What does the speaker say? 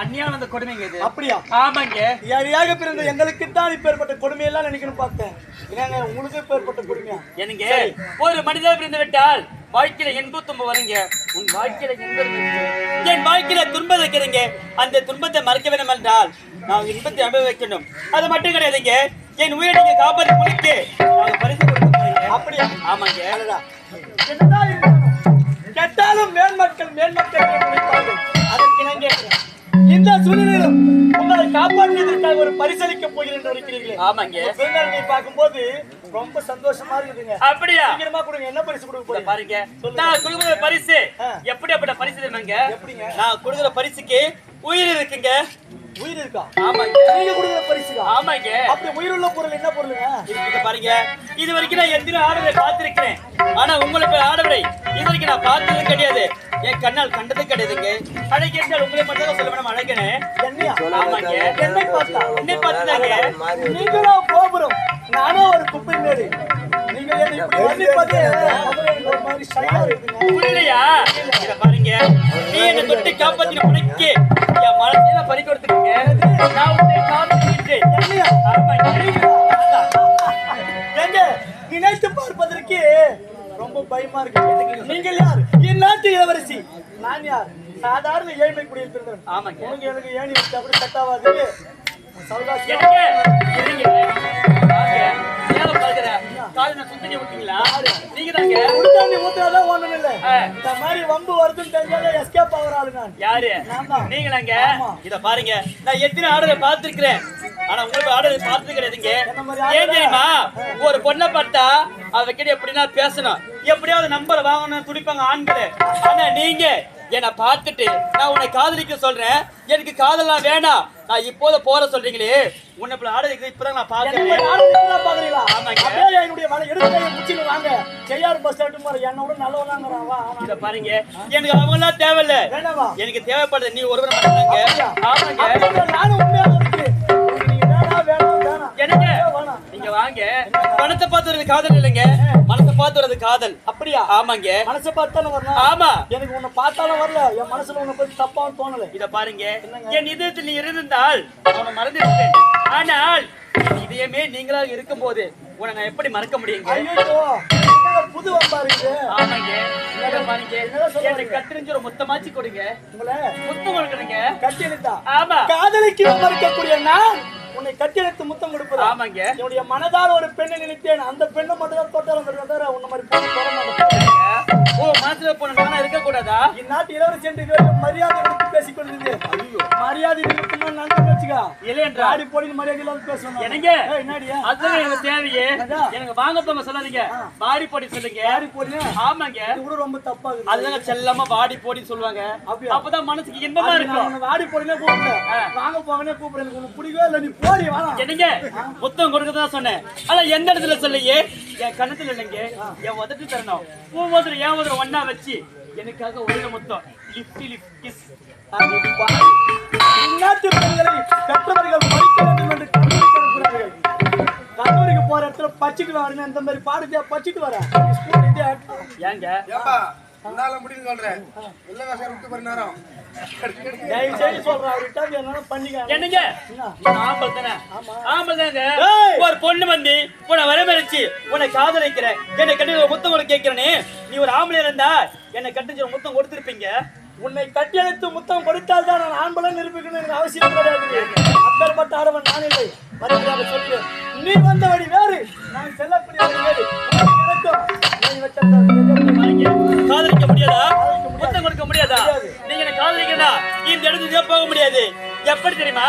அந்நியானந்த கொடுமைங்க இது. அப்படியா? ஆமாங்க. ஏழையாக பிறந்த எங்களுக்கு தான் இப்பேற்பட்ட கொடுமையெல்லாம் நினைக்கணும் பார்த்தேன். என்னங்க உங்களுக்கு இப்பேற்பட்ட கொடுமையா? எனக்கு ஒரு மனிதர் பிறந்து விட்டால் வாழ்க்கையில இன்ப வருங்க. உன் வாழ்க்கையில இன்பம். என் வாழ்க்கையில துன்பம் இருக்கிறீங்க அந்த துன்பத்தை மறக்க வேண்டும் என்றால் நான் இன்பத்தை அனுபவிக்கணும். அது மட்டும் கிடையாதுங்க. என் உயிரை நீங்க காப்பாற்றி முடிக்க நான் பரிசு கொடுக்க அப்படியா? ஆமாங்க. என்னதான் இருந்தாலும், கெட்டாலும் மேன்மக்கள் மேன்மக்கள். அதற்கு கேட்கிறேன். இந்த சூழ்நிலையிலும் உங்களை காப்பாற்றியதற்காக ஒரு பரிசளிக்க போகிறேன் இருக்கிறீர்களே. ஆமாங்க. உங்க பிறந்தநாளை பார்க்கும்போது ரொம்ப சந்தோஷமா இருக்குதுங்க. அப்படியா? சீக்கிரமா கொடுங்க. என்ன பரிசு கொடுக்க போறீங்க? பாருங்க. நான் கொடுக்குற பரிசு. எப்படி அப்படி பரிசு தெரியுமாங்க? எப்படிங்க? நான் கொடுக்குற பரிசுக்கு உயிர் இருக்குங்க. உயிர் இருக்கா? ஆமாங்க. நீங்க கொடுக்குற பரிசுக்கா? ஆமாங்க. அப்படி உயிருள்ள பொருள் என்ன பொருளுங்க? இத பாருங்க. இது வரைக்கும் நான் எத்தனை ஆடவரை பார்த்திருக்கிறேன். ஆனா உங்களை போய் ஆடவரை இது வரைக்கும் நான் பார்த்தது கிடையாது. என் கண்ணால் கண்டது கிடையாதுங்க. அழகு என்றால் உங்களை மட்டும் சொல்ல வேணும் அழகனே. என்னையா? ஆமாங்க. என்னை பார்த்தா கோபுரம். நானும் ஒரு குப்பை மேடு. பாருங்க. நீ என்ன தொட்டு காப்பாத்தின உனக்கு என் மனசையில பறி கொடுத்துருங்க நான் உன்னை ஏங்க நினைத்து பார்ப்பதற்கு ரொம்ப பயமா இருக்கு. நீங்கள் யார்? என் நாட்டு இளவரசி. நான் யார்? சாதாரண ஏழ்மை குடியில் பிறந்தவன். ஆமாங்க. உனக்கு எனக்கு ஏணி வச்சா கூட செட் ஆகாது? சௌகாசியம். எனக்கு இருங்க வாங்க ஏன் பாக்குற. காலையில சுத்தடி விட்டீங்களா நீங்க தாங்க உடுத்தாண்டி ஊத்துறதா ஒண்ணும் இல்ல. ஆ. இந்த மாதிரி வம்பு வருதுன்னு தெரிஞ்சாலே எஸ்கேப் ஆகுற ஆளு நான். யாரு? நான் தான். நீங்களாங்க. இத பாருங்க. நான் எத்தனை ஆர்டரை பார்த்திருக்கிறேன். ஆனா உங்களுக்கு ஆர்டர் ஆர்டரா? ஏன் தெரியுமா? ஒரு பொண்ணை பார்த்தா அவகிட்ட எப்படின்னா பேசணும். எப்படியாவது நம்பர் வாங்கணும்னு துடிப்பாங்க ஆண்கள். ஆனா நீங்க என்னை பார்த்துட்டு நான் உன்னை காதலிக்க சொல்றேன். எனக்கு காதல்லாம் வேணாம். நான் இப்போத போற சொல்றீங்களே. உன்னை இப்படி ஆர்டர் இருக்குது இப்பதான் நான் பாக்குறேன் மாதிரி என்னுடைய வலை எடுத்து முச்சின்னு வாங்க. செய்யார் பஸ் ஸ்டாண்டு போற என்னை விட நல்லவனாங்கிறான். வா, வா. இத பாருங்க. எனக்கு அவங்க எல்லாம் தேவையில்ல? எனக்கு தேவைப்படுது நீ ஒருவரை? ஆமாங்க. நானும் வேணாம். எனக்கு. நீங்க வாங்க. பணத்தை பார்த்து காதல் இல்லைங்க. பார்த்து வரது காதல். அப்படியா? ஆமாங்க. மனசை பார்த்தாலும் வரணும்? ஆமா. எனக்கு உன்னை பார்த்தாலும் வரல. என் மனசுல உன்னை பத்தி தப்பாவும் தோணல. இத பாருங்க. என் இதயத்தில் நீ இருந்திருந்தால் அவனை மறந்திருப்பேன் ஆனால் இதயமே நீங்களா இருக்கும் போது உன்னை நான் எப்படி மறக்க முடியுங்க? என்னங்க புது வம்பா இருக்குது ஆமாங்க. கத்திரிஞ்சு ஒரு முத்தமாச்சு கொடுங்க. உங்களை முத்தம் கொடுக்கணுங்க கட்டி இழுத்தா ஆமா. காதலிக்கு மறுக்கக்கூடிய நான் உன்னை கட்டி இழுத்து முத்தம் கொடுப்பதா? ஆமாங்க. என்னுடைய மனதால் ஒரு பெண்ணை நினைத்தேன். அந்த பெண்ணை மட்டும் தான் தொட்டாலும் உன்னை மாதிரி. ஓ மனசுல போன நானா இருக்க கூடாதா இந்நாட்டு இளவரசி என்று இதுவரைக்கும் மரியாதை கொடுத்து பேசிக் கொண்டிருந்தது மரியாதை நிமித்தமா நன்றி வச்சுக்கா இல்லை என்றால் ஆடி போடி மரியாதை இல்லாம பேசணும் என்னங்க? ஏய், என்னடியா? அதுதான் எனக்கு தேவையே? எனக்கு வாங்க போங்க சொல்லாதீங்க. வாடி போடி சொல்லுங்க. ஆடி போடினா ஆமாங்க. இது கூட ரொம்ப தப்பா இருக்குது அதுதாங்க செல்லமா வாடி போடின்னு சொல்லுவாங்க? அப்பதான் மனசுக்கு நான் இருக்கும். வாடி போடினே கூப்பிடுறேன். வாங்க போங்கனே கூப்பிடுறேன். எனக்கு உனக்கு பிடிக்கவே இல்லை. நீ போடி வேணாம் என்னங்க? முத்தம் கொடுக்கதான் சொன்னேன். ஆனா எந்த இடத்துல சொல்லையே என் கணத்துல இல்லைங்க. என் உதட்டு தரணும். பூ முதல்ல ஏன் முதல்ல ஒன்னா வச்சு எனக்காக ஒரே மொத்தம் லிப்டி லிப் கிஸ் இந்நாட்டு பெண்களை பெற்றவர்கள் படிக்க வேண்டும் என்று கல்லூரிக்கு போற இடத்துல பச்சிட்டு வரணும் இந்த மாதிரி பாடுதே? பச்சிட்டு வரேன் ஏங்க ஏப்பா உன்னால முடியும்னு சொல்றேன் இல்ல வேஷம் விட்டு போற நேரம். தயவு செய்து சொல்றேன் அவர்கிட்ட என்னன்னா பண்ணிக்க என்னங்க? தானே? ஏய்! ஒரு பொண்ணு வந்து உன்னை வரவழைச்சு உன்னை காதலிக்கிறேன். என்னை கட்டி ஒரு முத்தம் கூட கேட்கிறனே. நீ ஒரு ஆம்பளை இருந்தா என்னை கட்டிச்சு ஒரு முத்தம் கொடுத்திருப்பீங்க. உன்னை கட்டியெழுத்து முத்தம் கொடுத்தால் தான் நான் ஆண்பலம் நிரூபிக்கணும் எனக்கு அவசியம் கிடையாது. அப்பேற்பட்ட ஆடவன் நான் இல்லை. மறுபடியாக சொல்கிறேன் நீ வந்த வழி வேறு. நான் செல்லக்கூடிய எப்படி தெரியுமா?